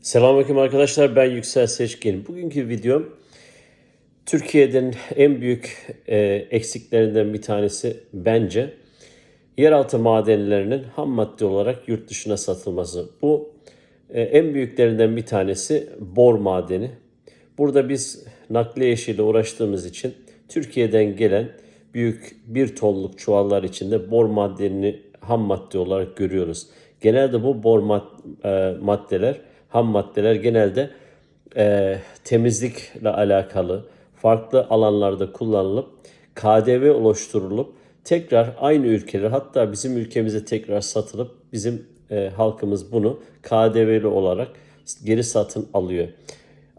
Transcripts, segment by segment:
Selamünaleyküm arkadaşlar ben Yüksel Seçkin. Bugünkü videom Türkiye'nin en büyük e, eksiklerinden bir tanesi bence yeraltı madenlerinin ham madde olarak yurt dışına satılması. Bu e, en büyüklerinden bir tanesi bor madeni. Burada biz nakliye işiyle uğraştığımız için Türkiye'den gelen büyük bir tonluk çuvallar içinde bor madenini ham madde olarak görüyoruz. Genelde bu bor mad- e, maddeler, ham maddeler genelde e, temizlikle alakalı farklı alanlarda kullanılıp KDV oluşturulup tekrar aynı ülkeler hatta bizim ülkemize tekrar satılıp bizim e, halkımız bunu KDV'li olarak geri satın alıyor.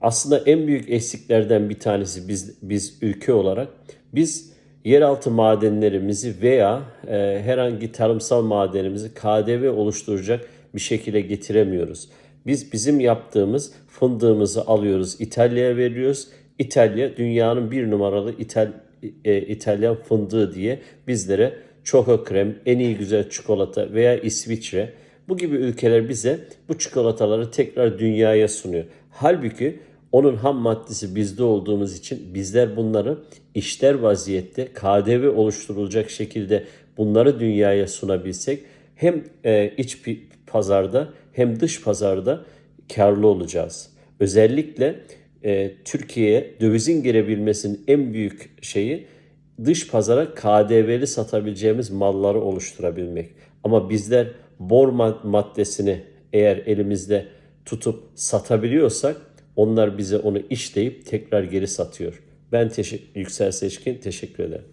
Aslında en büyük eksiklerden bir tanesi biz biz ülke olarak biz yeraltı madenlerimizi veya e, herhangi tarımsal madenimizi KDV oluşturacak bir şekilde getiremiyoruz. Biz bizim yaptığımız fındığımızı alıyoruz, İtalya'ya veriyoruz. İtalya dünyanın bir numaralı İtal, e, İtalyan fındığı diye bizlere Choco krem, en iyi güzel çikolata veya İsviçre bu gibi ülkeler bize bu çikolataları tekrar dünyaya sunuyor. Halbuki onun ham maddesi bizde olduğumuz için bizler bunları işler vaziyette KDV oluşturulacak şekilde bunları dünyaya sunabilsek hem e, iç pi- pazarda hem dış pazarda karlı olacağız. Özellikle e, Türkiye'ye dövizin girebilmesinin en büyük şeyi dış pazara KDV'li satabileceğimiz malları oluşturabilmek. Ama bizler bor mad- maddesini eğer elimizde tutup satabiliyorsak onlar bize onu işleyip tekrar geri satıyor. Ben teşekkür, Yüksel Seçkin teşekkür ederim.